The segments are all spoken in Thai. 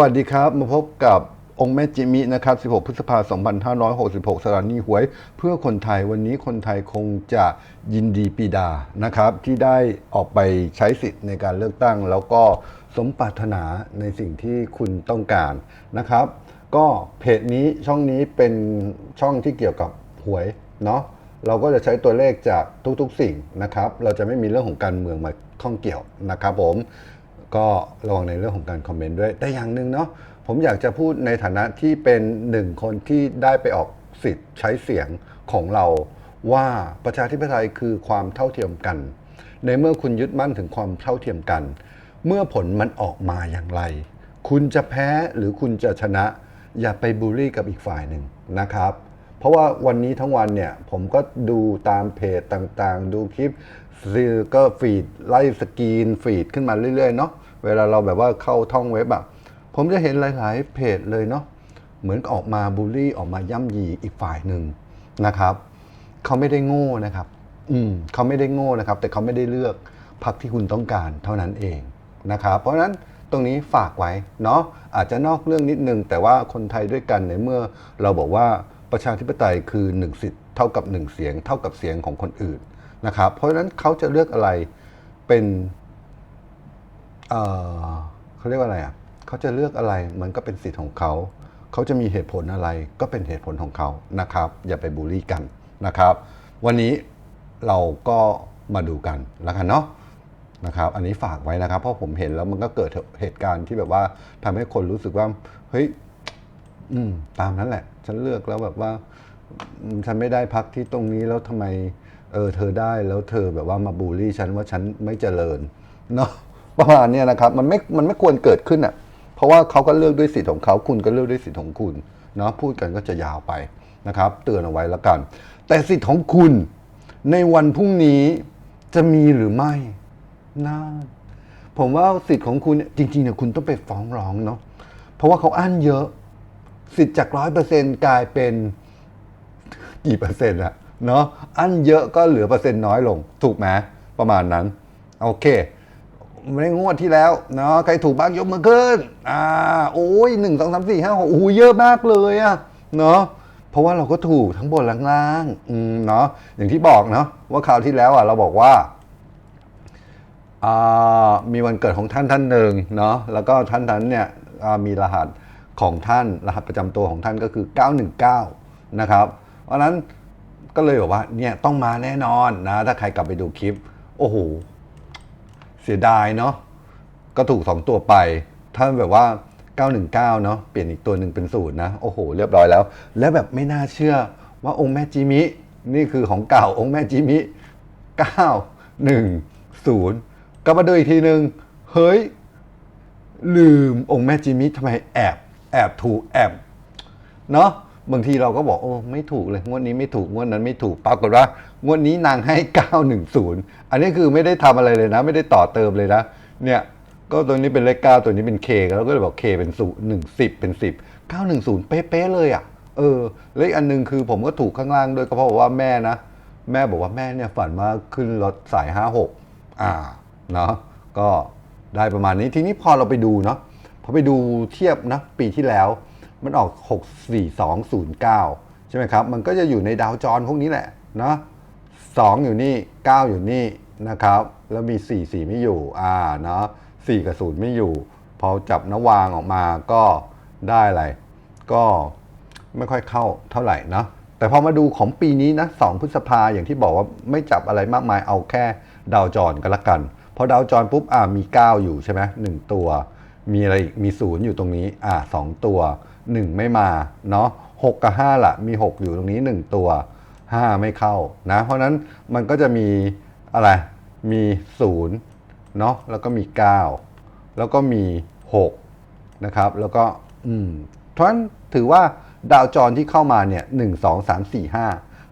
สวัสดีครับ มาพบกับองค์แม่จิมินะครับ 16 พฤษภาคม 2566 สถานีหวย เพื่อคนไทยวันนี้คนไทยคงจะยินดีปีดานะครับ ที่ได้ออกไปใช้สิทธิ์ในการเลือกตั้ง แล้วก็สมปรารถนาในสิ่งที่คุณต้องการนะครับ ก็เพจนี้ช่องนี้เป็นช่องที่เกี่ยวกับหวยเนาะเราก็จะใช้ตัวเลขจากทุกๆสิ่งนะครับ เราจะไม่มีเรื่องของการเมืองมาข้องเกี่ยวนะครับผม ก็ระวังในเรื่องของการคอมเมนต์ด้วย แต่อย่างหนึ่งเนาะผมอยากจะพูดในฐานะที่เป็นหนึ่งคนที่ได้ไปออกสิทธิ์ใช้เสียงของเรา ว่าประชาธิปไตยคือความเท่าเทียมกัน ในเมื่อคุณยึดมั่นถึงความเท่าเทียมกัน เมื่อผลมันออกมาอย่างไร คุณจะแพ้หรือคุณจะชนะ อย่าไปบูลลี่กับอีกฝ่ายหนึ่งนะครับ เพราะว่าวันนี้ทั้งวันเนี่ยผมก็ดูตามเพจต่างๆ ดูคลิป ก็ฟีดไล่สกรีนฟีดขึ้นมาเรื่อยๆเนาะเวลาเราแบบว่าเข้าท่องเว็บอะผมจะเห็นหลาย ๆ เพจเลยเนาะเหมือนออกมาบูลลี่ออกมาย่ำยีอีกฝ่ายหนึ่งนะครับเขาไม่ได้โง่นะครับ อืมเขาไม่ได้โง่นะครับ แต่เขาไม่ได้เลือกพรรคที่คุณต้องการเท่านั้นเองนะครับ เพราะฉะนั้นตรงนี้ฝากไว้เนาะอาจจะนอกเรื่องนิดนึง แต่ว่าคนไทยด้วยกันในเมื่อเราบอกว่าประชาธิปไตยคือหนึ่งสิทธิ์เท่ากับหนึ่งเสียง เท่ากับเสียงของคนอื่น นะครับเพราะฉะนั้นเขาจะเลือกอะไรเป็นเเขาเรียกว่าอะไรอะเขาจะเลือกอะไรมันก็เป็นสิทธิ์ของเขา เขาจะมีเหตุผลอะไรก็เป็นเหตุผลของเขานะครับ อย่าไปบูลลี่กันนะครับ วันนี้เราก็มาดูกันแล้วกันเนาะนะครับ อันนี้ฝากไว้นะครับ เพราะผมเห็นแล้วมันก็เกิดเหตุการณ์ที่แบบว่าทำให้คนรู้สึกว่าเฮ้ยอืมตามนั้นแหละ ฉันเลือกแล้วแบบว่า ฉันไม่ได้พักที่ตรงนี้แล้วทำไม เออเธอได้แล้วเธอแบบว่ามาบูลลี่ฉันว่าฉันไม่เจริญเนาะประมาณเนี้ยนะครับมันไม่มันไม่ควรเกิดขึ้นอะเพราะว่าเขาก็เลือกด้วยสิทธิ์ของเขาคุณก็เลือกด้วยสิทธิ์ของคุณเนาะพูดกันก็จะยาวไปนะครับ เตือนเอาไว้แล้วกัน แต่สิทธิ์ของคุณในวันพรุ่งนี้จะมีหรือไม่น่าผมว่าสิทธิ์ของคุณเนี่ยจริงๆเนี่ยคุณต้องไปฟ้องร้องเนาะเพราะว่าเขาอั้นเยอะ สิทธิ์จากร้อยเปอร์เซ็นต์กลายเป็นกี่เปอร์เซ็นต์อะ เนาะอันเยอะก็เหลือเปอร์เซ็นต์น้อยลง ถูกไหมประมาณนั้น โอเคในงวดที่แล้วเนาะใครถูกบ้างยกมือขึ้นอ่าโอ้ยหนึ่งสองสามสี่ห้าหกโอ้โหเยอะมากเลยอะเนาะเพราะว่าเราก็ถูกทั้งบนละล่างอืมเนาะอย่างที่บอกเนาะว่าคราวที่แล้วอะเราบอกว่าอ่ามีวันเกิดของท่านท่านหนึ่งเนาะแล้วก็ท่านนั้นเนี่ยมีรหัสของท่านรหัสประจำตัวของท่านก็คือ 919 นะครับ เพราะนั้น ก็เลยบอกว่าเนี่ยต้องมาแน่นอนนะ ถ้าใครกลับไปดูคลิป โอ้โห เสียดายเนาะก็ถูก 2 ตัวไป ถ้าแบบว่า 919 เนาะเปลี่ยนอีกตัวหนึ่งเป็นศูนย์นะ โอ้โห เรียบร้อยแล้ว แล้วแบบไม่น่าเชื่อว่าองค์แม่จิมิ นี่คือของเก่าองค์แม่จิมิ 9 1 0 ก็มาดูอีกทีหนึ่งเฮ้ย ลืมองค์แม่จิมิทำไมแอบ แอบถูกแอบ เนาะ บางทีเราก็บอกโอ้ไม่ถูกเลยงวดนี้ไม่ถูกงวดนั้นไม่ถูกปรากฏว่างวดนี้นางให้ 910 อันนี้คือไม่ได้ทำอะไรเลยนะ ไม่ได้ต่อเติมเลยนะเนี่ยก็ตัวนี้เป็นเลข9ตัวนี้เป็น K แล้วก็เลยบอก K เป็นศูนย์หนึ่งสิบเป็น10 910เป๊ะๆเลยอะเออแล้วอีกอันหนึงคือผมก็ถูกข้างล่างด้วยก็เพราะว่าแม่นะ แม่บอกว่าแม่เนี่ยฝันว่าขึ้นรถสาย56อ่าเนาะก็ได้ประมาณนี้ทีนี้พอเราไปดูเนาะพอไปดูเทียบนะปีที่แล้ว มันออก 64209 ใช่ไหมครับ มันก็จะอยู่ในดาวจรพวกนี้แหละเนาะ2อยู่นี่ 9 อยู่นี่นะครับ แล้วมี 4 4 ไม่อยู่อ่าเนาะ4กับ0ไม่อยู่ พอจับนวางออกมาก็ได้อะไร ก็ไม่ค่อยเข้าเท่าไหร่นะแต่พอมาดูของปีนี้นะ2พฤษภาอย่างที่บอกว่าไม่จับอะไรมากมายเอาแค่ดาวจรก็แล้วกัน พอดาวจรปุ๊บอ่ามี 9 อยู่ใช่ไหมหนึ่งตัว มีอะไรอีกมีศูนย์อยู่ตรงนี้ อ่าสองตัว1ไม่มาเนาะหกกับ5ล่ะมี6อยู่ตรงนี้1ตัว5ไม่เข้านะเพราะนั้นมันก็จะมีอะไรมี0เนาะแล้วก็มี9แล้วก็มี6นะครับแล้วก็อืมเพราะฉะนั้นถือว่าดาวจรที่เข้ามาเนี่ยหนึ่งสองสามสี่ห้า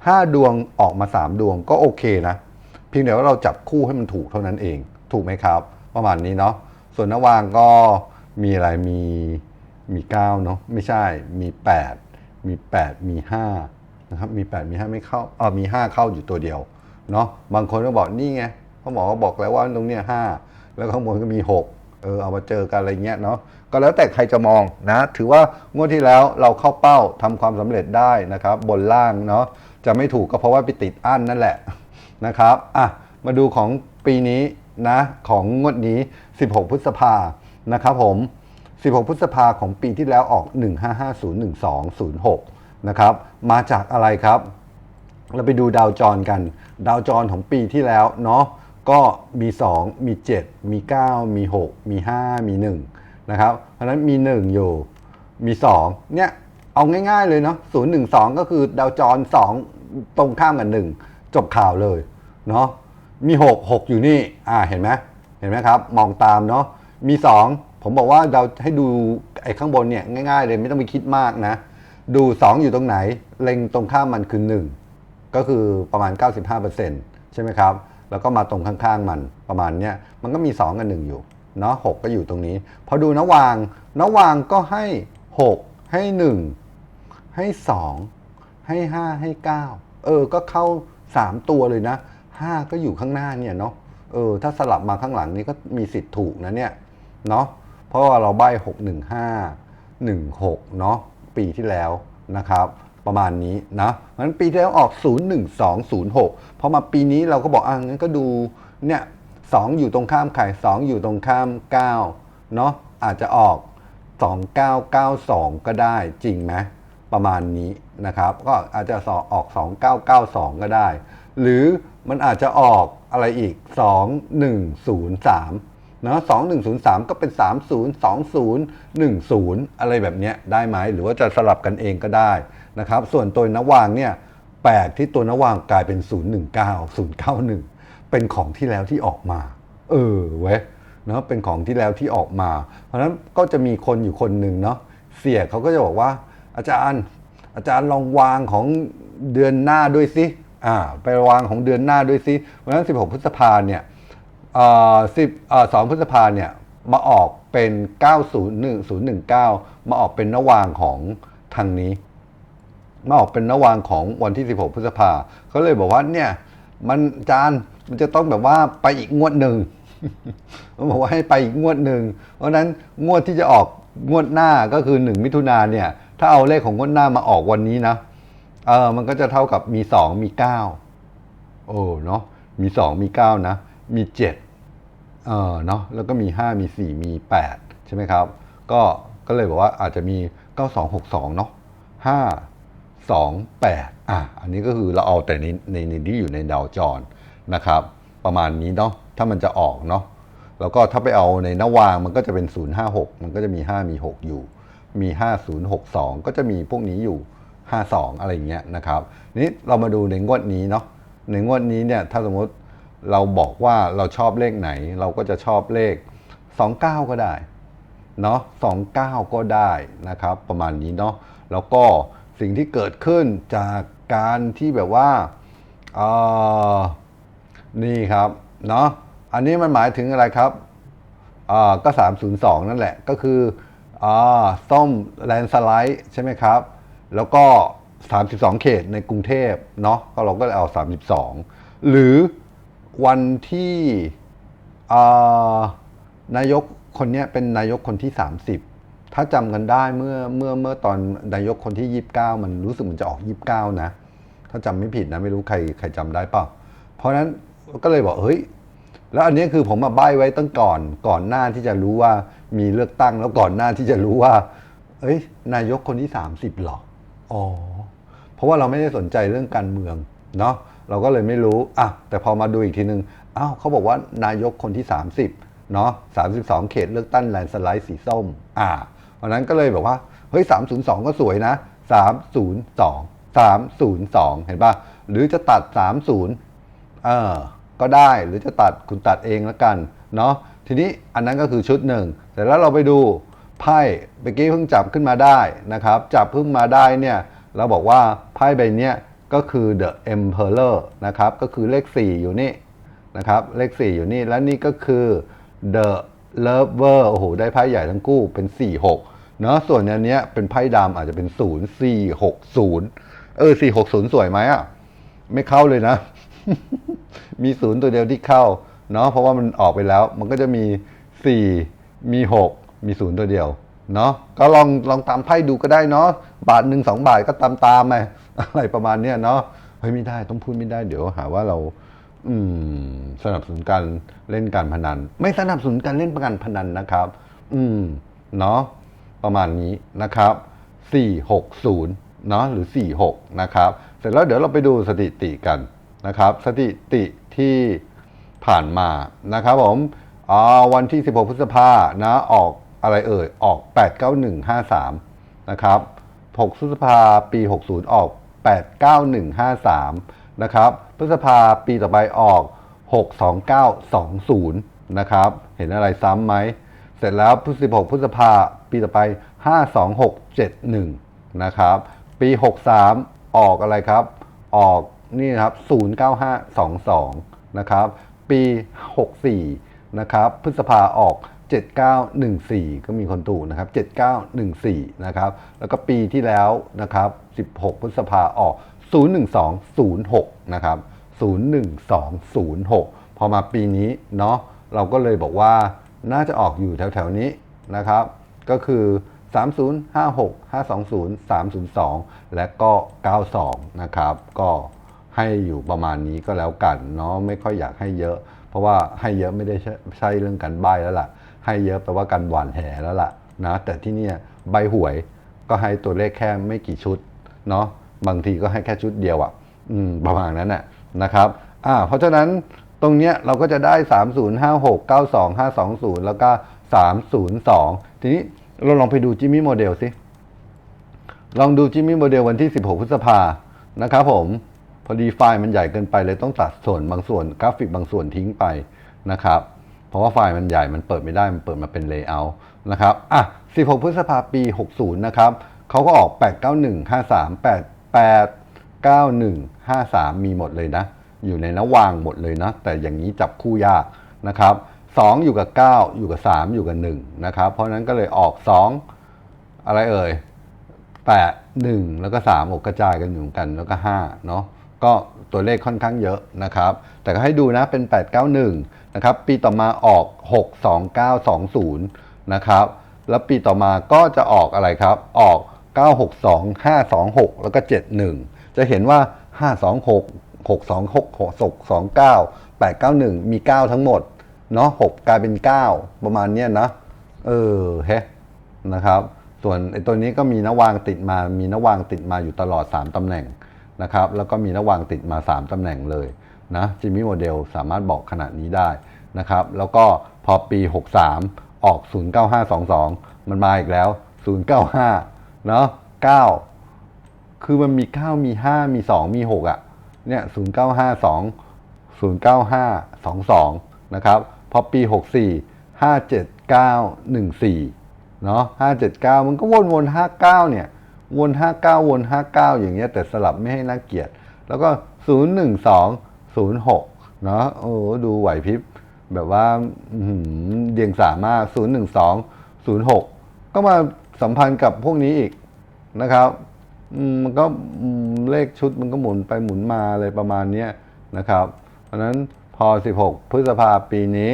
ห้าดวงออกมาสามดวงก็โอเคนะ เพียงแต่ว่าเราจับคู่ให้มันถูกเท่านั้นเอง ถูกไหมครับ ประมาณนี้เนาะ ส่วนนวางก็มีอะไรมีมีเก้าเนาะไม่ใช่มีแปดมีแปดมีห้านะครับมีแปดมีห้าไม่เข้าเออมีห้าเข้าอยู่ตัวเดียวเนาะบางคนก็บอกนี่ไงเขาหมอก็บอกแล้วว่าตรงเนี้ยห้าแล้วข้างบนก็มีหกเออเอามาเจอกันอะไรเงี้ยเนาะก็แล้วแต่ใครจะมองนะ ถือว่างวดที่แล้วเราเข้าเป้าทำความสำเร็จได้นะครับ บนล่างเนาะจะไม่ถูกก็เพราะว่าไปติดอั้นนั่นแหละนะครับอะมาดูของปีนี้ นะของงวดนี้ 16 พฤษภานะครับผม 16 พฤษภาของปีที่แล้วออก 15501206 นะครับ มาจากอะไรครับ เราไปดูดาวจรกัน ดาวจรของปีที่แล้วเนาะก็มี 2 มี 7 มี 9 มี 6 มี 5 มี 1 นะครับ เพราะฉะนั้นมี 1 อยู่ มี 2 เนี่ย เอาง่ายๆเลยเนาะ0 1 2 ก็คือดาวจร 2 ตรงข้ามกัน1จบข่าวเลยเนาะ มี 6 6 อยู่นี่อ่าเห็นไหมเห็นไหมครับ มองตามเนาะมี 2 ผมบอกว่าเราให้ดูไอ้ข้างบนเนี่ยง่ายๆเลยไม่ต้องไปคิดมากนะ ดู 2 อยู่ตรงไหน เล็งตรงข้ามมันคือ 1 ก็คือประมาณ 95%ใช่ไหมครับ แล้วก็มาตรงข้างๆมันประมาณเนี้ยมันก็มี 2 กับ 1 อยู่เนาะ6ก็อยู่ตรงนี้ พอดูนวางนวางก็ให้ 6 ให้ 1 ให้ 2 ให้ 5 ให้ 9 เออก็เข้า 3 ตัวเลยนะ 5ก็อยู่ข้างหน้าเนี่ยเนาะเออถ้าสลับมาข้างหลังนี้ก็มีสิทธิ์ถูกนะเนี่ยเนาะเพราะว่าเราใบ้6 1 5 1 6เนาะปีที่แล้วนะครับประมาณนี้นะเพราะฉะนั้นปีที่แล้วออก 0 1 2 0 6 พอมาปีนี้เราก็บอกอะงั้นก็ดูเนี่ยสอยู่ตรงข้ามไข่2อยู่ตรงข้าม9เนาะอาจจะออก 2992 ก็ได้จริงไหมประมาณนี้นะครับ ก็อาจจะสอออก 2992 ก็ได้ หรือ มันอาจจะออกอะไรอีก 2103เนาะ2103 ก็เป็น 302010 อะไรแบบนี้ได้ไหม หรือว่าจะสลับกันเองก็ได้นะครับ ส่วนตัวนวางเนี่ยแปลกที่ตัวนวางกลายเป็น 019 091 เป็นของที่แล้วที่ออกมา เออเว้ยเนาะเป็นของที่แล้วที่ออกมา เพราะฉะนั้นก็จะมีคนอยู่คนหนึ่งเนาะเสียเขาก็จะบอกว่า อาจารย์ อาจารย์ลองวางของเดือนหน้าด้วยสิ อ่าไปวางของเดือนหน้าด้วยสิเพราะฉะนั้น 16 พฤษภาเนี่ยอ่า10อ่า2พฤษภาเนี่ยมาออกเป็น 901019 มาออกเป็นนวางของทางนี้ มาออกเป็นนวางของวันที่ 16 พฤษภาเขาเลยบอกว่าเนี่ยมันจารย์มันจะต้องแบบว่าไปอีกงวดหนึ่งมันบอกว่าให้ไปอีกงวดหนึ่ง เพราะฉะนั้นงวดที่จะออกงวดหน้าก็คือ 1 มิถุนาเนี่ย ถ้าเอาเลขของงวดหน้ามาออกวันนี้นะ เออมันก็จะเท่ากับมี 2 มี 9 โอ้เนาะมี 2 มี 9 นะ มี 7 เออเนาะแล้วก็มี 5 มี 4 มี 8 ใช่ไหมครับ ก็ก็เลยบอกว่าอาจจะมี 9262 เนาะ5 2 8 อะ อันนี้ก็คือเราเอาแต่ในในในที่อยู่ในดาวจรนะครับ ประมาณนี้เนาะถ้ามันจะออกเนาะแล้วก็ถ้าไปเอาในนวางมันก็จะเป็น 056 มันก็จะมี 5 มี 6 อยู่ มี 5062 ก็จะมีพวกนี้อยู่ 52 อะไรอย่างเงี้ยนะครับนี้เรามาดูในงวดนี้เนาะในงวดนี้เนี่ยถ้าสมมติเราบอกว่าเราชอบเลขไหน เราก็จะชอบเลข 29 ก็ได้เนาะ29 ก็ได้นะครับ ประมาณนี้เนาะแล้วก็สิ่งที่เกิดขึ้นจากการที่แบบว่าเออนี่ครับเนาะอันนี้มันหมายถึงอะไรครับอ่าก็ 302 นั่นแหละก็คืออ่าส้มแลนสไลด์ใช่ไหมครับ แล้วก็ 32 เขตในกรุงเทพเนาะก็เราก็เอา 32 หรือวันที่นายกคนนี้เป็นนายกคนที่ 30 ถ้าจำกันได้เมื่อเมื่อเมื่อตอนนายกคนที่ 29 มันรู้สึกมันจะออก 29 นะ ถ้าจำไม่ผิดนะไม่รู้ใครใครจำได้เปล่า เพราะฉะนั้นก็เลยบอกเฮ้ยแล้วอันนี้คือผมมาใบ้ไว้ตั้งก่อนก่อนหน้าที่จะรู้ว่ามีเลือกตั้งแล้วก่อนหน้าที่จะรู้ว่า เอ้ย นายกคนที่ 30หรอ อ๋อ เพราะว่าเราไม่ได้สนใจเรื่องการเมืองเนาะเราก็เลยไม่รู้อะแต่พอมาดูอีกทีนึงอ้าวเขาบอกว่านายกคนที่ 30เนาะ32 เขตเลือกตั้งแลนสไลด์สีส้ม อ่าเพราะนั้นก็เลยแบบว่าเฮ้ย302 ก็สวยนะ 302 302 เห็นป่ะ หรือจะตัด 30เออก็ได้หรือจะตัดคุณตัดเองแล้วกันเนาะทีนี้อันนั้นก็คือชุดหนึ่งแต่แล้วเราไปดู ไพ่เมื่อกี้เพิ่งจับขึ้นมาได้นะครับจับเพิ่งมาได้เนี่ยเราบอกว่าไพ่ใบเนี้ยก็คือ the emperor นะครับก็คือเลข 4 อยู่นี่นะครับเลข 4 อยู่นี่แล้วนี่ก็คือ the lover โอ้โหได้ไพ่ใหญ่ทั้งคู่เป็น 4 6 เนาะส่วนอันเนี้ยเป็นไพ่ดำอาจจะเป็น 0 4 6 0 เออ 4 6 0 สวยไหมอะ ไม่เข้าเลยนะ มีศูนย์ตัวเดียวที่เข้าเนาะเพราะว่ามันออกไปแล้วมันก็จะมี 4 มีหก มีศูนย์ตัวเดียวเนาะก็ลองลองตามไพ่ดูก็ได้เนาะบาทหนึ่งสองบาทก็ตามตามไปอะไรประมาณเนี้ยเนาะเฮ้ยไม่ได้ต้องพูดไม่ได้เดี๋ยวหาว่าเรา อืม สนับสนุนการเล่นการพนัน ไม่สนับสนุนการเล่นประกันพนันนะครับ อืมเนาะประมาณนี้นะครับ460เนาะหรือ46นะครับ เสร็จแล้วเดี๋ยวเราไปดูสถิติกันนะครับ สถิติที่ผ่านมานะครับผมอ่าวันที่ 16 พฤษภานะออก อะไรเอ่ย ออก 89153 นะครับ 6พฤษภาปี 60 ออก 89153 นะครับ พฤษภาปีต่อไปออก 62920 นะครับ เห็นอะไรซ้ำไหม เสร็จแล้วพฤษภพฤษภาปีต่อไป 52671 นะครับ ปี 63 ออกอะไรครับ ออกนี่นะครับ 09522 นะครับ ปี 64 นะครับ พฤษภาออก 7914 ก็มีคนถูกนะครับ 7914 นะครับ แล้วก็ปีที่แล้วนะครับ 16 พฤษภาออก 01206 นะครับ 01206 พอมาปีนี้เนาะ เราก็เลยบอกว่าน่าจะออกอยู่แถวๆนี้นะครับ ก็คือ 3056 520 302 และก็ 92 นะครับ ก็ให้อยู่ประมาณนี้ก็แล้วกันเนาะ ไม่ค่อยอยากให้เยอะ เพราะว่าให้เยอะไม่ได้ใช่ใชเรื่องการใบแล้วล่ะ ให้เยอะแปลว่าการหวานแหแล้วล่ะนะแต่ที่นี่ใบหวยก็ให้ตัวเลขแค่ไม่กี่ชุดเนาะบางทีก็ให้แค่ชุดเดียวอะ่ะประมาณนั้นน่ะนะครับอ่าเพราะฉะนั้นตรงเนี้ยเราก็จะได้ 3056 92 520 แล้วก็ 302 ทีนี้เราลองไปดูจิมมี่โมเดลสิ ลองดูจิมมี่โมเดลวันที่ 16 พฤษภานะครับผมพอดีไฟล์มันใหญ่เกินไปเลยต้องตัดส่วนบางส่วนกราฟิกบางส่วนทิ้งไปนะครับ ราะว่าไฟล์มันใหญ่มันเปิดไม่ได้ มันเปิดมาเป็น layout นะครับอะ 16 พฤษภาปี 60 นะครับเขาก็ออก 89153 889153 มีหมดเลยนะ อยู่ในนวางหมดเลยนะ แต่อย่างนี้จับคู่ยากนะครับ 2 อยู่กับ 9 อยู่กับ 3 อยู่กับ 1 นะครับ เพราะนั้นก็เลยออก 2 อะไรเอ่ยแปดหนึ่งแล้วก็สามอกกระจายกันอยู่กันแล้วก็ห้าเนาะก็ตัวเลขค่อนข้างเยอะนะครับ แต่ก็ให้ดูนะเป็น 891 นะครับ ปีต่อมาออก 62920 นะครับ แล้วปีต่อมาก็จะออกอะไรครับ ออก 962 526 แล้วก็ 71 จะเห็นว่า 526 626 629 891 มี 9 ทั้งหมด เนาะ6กลายเป็น 9 ประมาณเนี้ยนะ เออเฮ้นะครับ ส่วนไอ้ตัวนี้ก็มีนวางติดมา มีนวางติดมาอยู่ตลอด 3ตำแหน่งนะครับ แล้วก็มีนวางติดมา 3ตำแหน่งเลย นะจิมมี่โมเดลสามารถบอกขนาดนี้ได้นะครับ แล้วก็พอปี 63 ออก 09522 มันมาอีกแล้ว 095 เนาะ9 คือมันมี 9 มี 5 มี 2 มี 6อะ่ะเนี่ย0952 09522 นะครับ พอปี 64 57914 เนาะ579 มันก็วนวน59 เนี่ย วน 59 วน 59 อย่างเงี้ย แต่สลับไม่ให้น่าเกียด แล้วก็ 012 06เนาะโอ้ดูไหวพริบ แบบว่าเดียงสามาก012 06ก็มาสัมพันธ์กับพวกนี้อีกนะครับมันก็เลขชุดมันก็หมุนไปหมุนมาอะไรประมาณนี้นะครับ เพราะนั้นพอ 16 พฤษภาปีนี้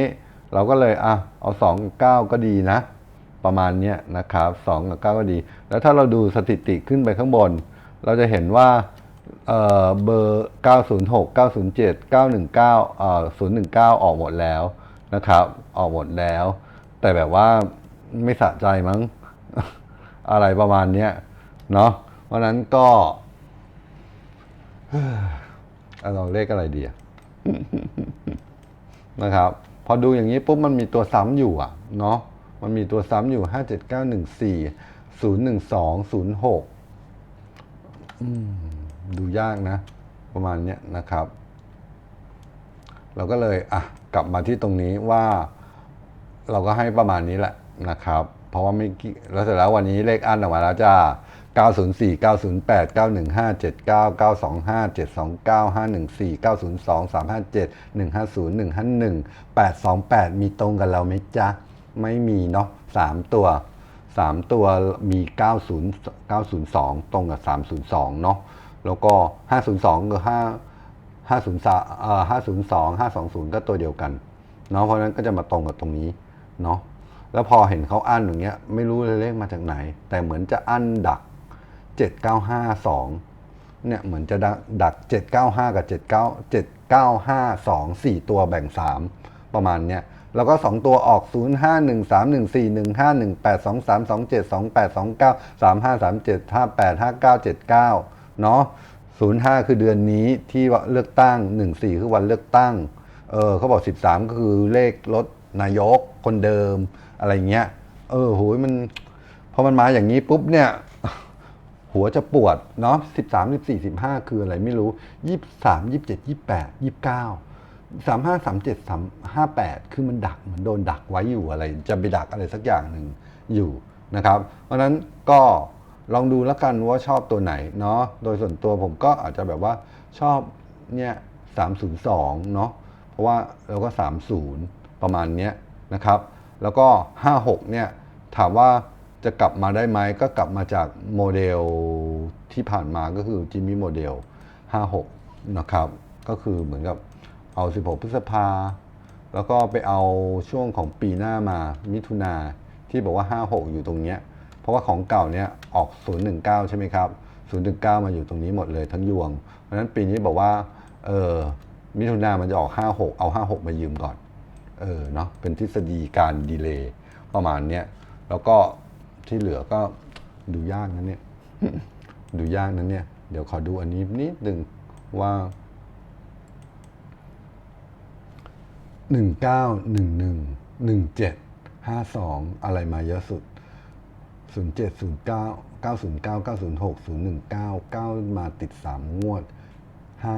เราก็เลยอะเอา 2 กับ9ก็ดีนะ ประมาณนี้นะครับ 2 กับ 9 ก็ดี แล้วถ้าเราดูสถิติขึ้นไปข้างบน เราจะเห็นว่า เอ่อเบอร์ 906 907 919เอ่อ019 ออกหมดแล้วนะครับ ออกหมดแล้ว แต่แบบว่าไม่สะใจมั้ง อะไรประมาณเนี้ยเนาะเพราะนั้นก็เอาเราเลขอะไรดีอะนะครับ พอดูอย่างนี้ปุ๊บมันมีตัวซ้ำอยู่อะ เนาะมันมีตัวซ้ำอยู่ห้าเจ็ดเก้าหนึ่งสี่ศูนย์หนึ่งสองศูนย์หก ดูยากนะ ประมาณนี้นะครับ เราก็เลยอะกลับมาที่ตรงนี้ว่า เราก็ให้ประมาณนี้แหละนะครับ เพราะว่าไม่กี่แล้วเสร็จแล้ววันนี้เลขอันออกมาแล้วจ้า904 908 915 79 925 729 514 902 357 150 151 828 มีตรงกับเราไหมจ๊ะ ไม่มีเนาะ3 ตัว 3 ตัวมี 90 902 ตรงกับ 302 เนาะ แล้วก็ 502กับ5 503เอ่อ502 520 ก็ตัวเดียวกันเนาะเพราะนั้นก็จะมาตรงกับตรงนี้เนาะแล้วพอเห็นเขาอั้นอย่างเงี้ย ไม่รู้เลยเลขมาจากไหน แต่เหมือนจะอั้นดัก 7952 เนี่ยเหมือนจะดัก 795 กับ 79 7952 4 ตัวแบ่ง 3 ประมาณเนี้ยแล้วก็ 2 ตัวออก 0 5 1 3 1 4 1 5 1 8 2 3 2 7 2 8 2 9 3 5 3 7 5 8 5 9 7 9 เนาะ05คือเดือนนี้ที่เลือกตั้ง14คือวันเลือกตั้ง เออเขาบอก13ก็คือเลขรถนายกคนเดิมอะไรเงี้ย เออโหยมันพอมันมาอย่างนี้ปุ๊บเนี่ย หัวจะปวดเนาะสิบสามสิบสี่สิบห้าคืออะไรไม่รู้ยี่สามยี่เจ็ดยี่แปดยี่เก้าสามห้าสามเจ็ดสามห้าแปดคือมันดักเหมือนโดนดักไว้อยู่อะไร จะไปดักอะไรสักอย่างหนึ่งอยู่นะครับ เพราะนั้นก็ ลองดูแล้วกันว่าชอบตัวไหนเนาะโดยส่วนตัวผมก็อาจจะแบบว่าชอบเนี่ยสามศูนย์สองเนาะเพราะว่าเราก็สามศูนย์ประมาณเนี้ยนะครับ แล้วก็ห้าหกเนี่ยถามว่าจะกลับมาได้ไหมก็กลับมาจากโมเดลที่ผ่านมาก็คือจิมมี่โมเดล56 นะครับ ก็คือเหมือนกับเอา 16 พฤษภา แล้วก็ไปเอาช่วงของปีหน้ามามิถุนาที่บอกว่า 56 อยู่ตรงเนี้ย เพราะว่าของเก่าเนี้ยออก 019 ใช่ไหมครับ 019 มาอยู่ตรงนี้หมดเลยทั้งยวง เพราะฉะนั้นปีนี้บอกว่าเออมิถุนามันจะออก 56 เอา 56 มายืมก่อนเออเนาะเป็นทฤษฎีการดีเลย์ประมาณเนี้ยแล้วก็ที่เหลือก็ดูยากนะเนี่ย ดูยากนะเนี่ย เดี๋ยวขอดูอันนี้นิดหนึ่งว่าหนึ่งเก้าหนึ่งหนึ่งหนึ่งเจ็ดห้าสองอะไรมาเยอะสุด ศูนย์เจ็ดศูนย์เก้าเก้าศูนย์เก้าเก้าศูนย์หกศูนย์หนึ่งเก้าเก้ามาติดสามงวดห้า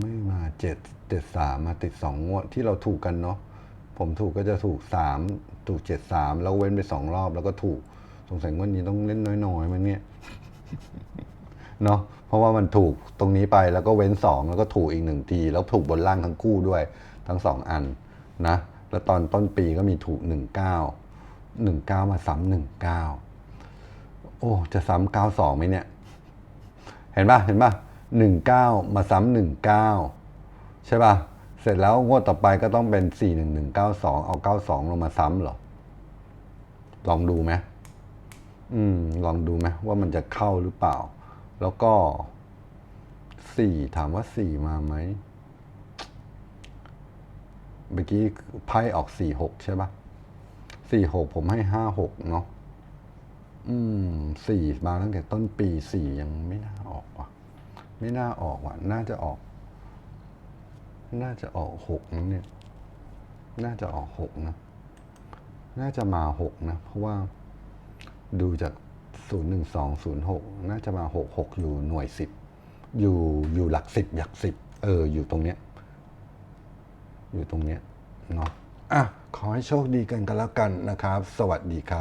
ไม่มาเจ็ดเจ็ดสามมาติดสองงวดที่เราถูกกันเนาะผมถูกก็จะถูกสามถูกเจ็ดสามแล้วเว้นไปสองรอบแล้วก็ถูกสงสัยงวดนี้ต้องเล่นน้อยๆมันเนี่ยเนาะเพราะว่ามันถูกตรงนี้ไปแล้วก็เว้นสองแล้วก็ถูกอีกหนึ่งที แล้วถูกบนล่างทั้งคู่ด้วยทั้งสองอันนะแล้วตอนต้นปีก็มีถูกห นึ่งเก้าหนึ่งเก้ามาซ้ำหนึ่งเก้าโอ้ จะซ้ำเก้าสองไหมเนี่ย เห็นปะเห็นปะหนึ่งเก้ามาซ้ำหนึ่งเก้าใช่ปะเสร็จแล้วงวดต่อไปก็ต้องเป็นสี่หนึ่งหนึ่งเก้าสองเอาเก้าสองลงมาซ้ำหรอ ลองดูไหมอืม ลองดูไหมว่ามันจะเข้าหรือเปล่า แล้วก็สี่ถามว่าสี่มาไหมเมื่อกี้ไพ่ออกสี่หกใช่ป่ะ สี่หกผมให้ห้าหกเนาะอืมสี่มาตั้งแต่ต้นปีสี่ยังไม่น่าออกว่ะ ไม่น่าออกว่ะ น่าจะออก น่าจะออกหกนะเนี่ย น่าจะออกหกนะ น่าจะมาหกนะ เพราะว่าดูจากศูนย์หนึ่งสองศูนย์หกน่าจะมาหกหกอยู่หน่วยสิบอยู่อยู่หลักสิบหลักสิบเออ อยู่ตรงเนี้ย อยู่ตรงเนี้ยเนาะ อะขอให้โชคดีกันกันแล้วกันนะครับ สวัสดีครับ